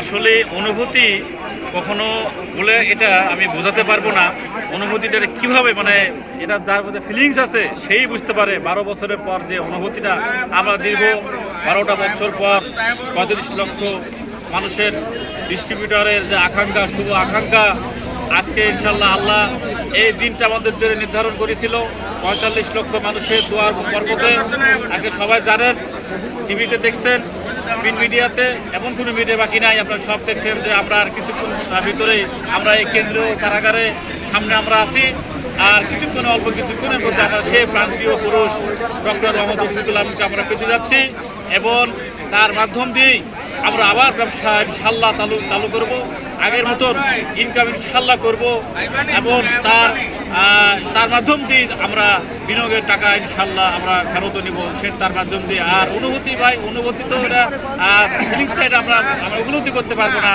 আসলে অনুভূতি কখনো বলে এটা আমি বোঝাতে পারব না। অনুভূতিটা কীভাবে মানে এটা যার মধ্যে ফিলিংস আছে সেই বুঝতে পারে। বারো বছরের পর যে অনুভূতিটা আমরা দীর্ঘ বারোটা বছর পর পঁয়ত্রিশ লক্ষ মানুষের ডিস্ট্রিবিউটরের যে আকাঙ্ক্ষা, শুভ আকাঙ্ক্ষা, আজকে ইনশাল্লাহ আল্লাহ এই দিনটা আমাদের জন্য নির্ধারণ করেছিল। পঁয়তাল্লিশ লক্ষ মানুষের দুয়ার পর্বতে, আজকে সবাই জানেন, টিভিতে দেখছেন। প্রিন্ট মিডিয়াতে এমন কোনো মিডিয়া বাকি নাই, আপনারা সব দেখছেন যে আমরা আর কিছুক্ষণ ভিতরে আমরা এই কেন্দ্রীয় কারাগারে সামনে আমরা আছি। আর কিছুক্ষণ, অল্প কিছুক্ষণের মধ্যে আমরা সেই প্রান্তীয় পুরুষ ডক্টর মোহাম্মদ রফিকুল আলমকে আমরা পেতে যাচ্ছি এবং তার মাধ্যম দিয়েই আমরা আবার ব্যবসা ইনশাল্লাহ চালু চালু করব। আগের মতন ইনকাম ইনশাল্লাহ করব এবং তার তার মাধ্যম দিয়ে আমরা বিনিয়োগের টাকা ইনশাল্লাহ আমরা ফেরত নিব। সে তার মাধ্যম দিয়ে। আর অনুভূতি ভাই, অনুভূতি তো এটা আমরা আমরা উপলব্ধি করতে পারব না।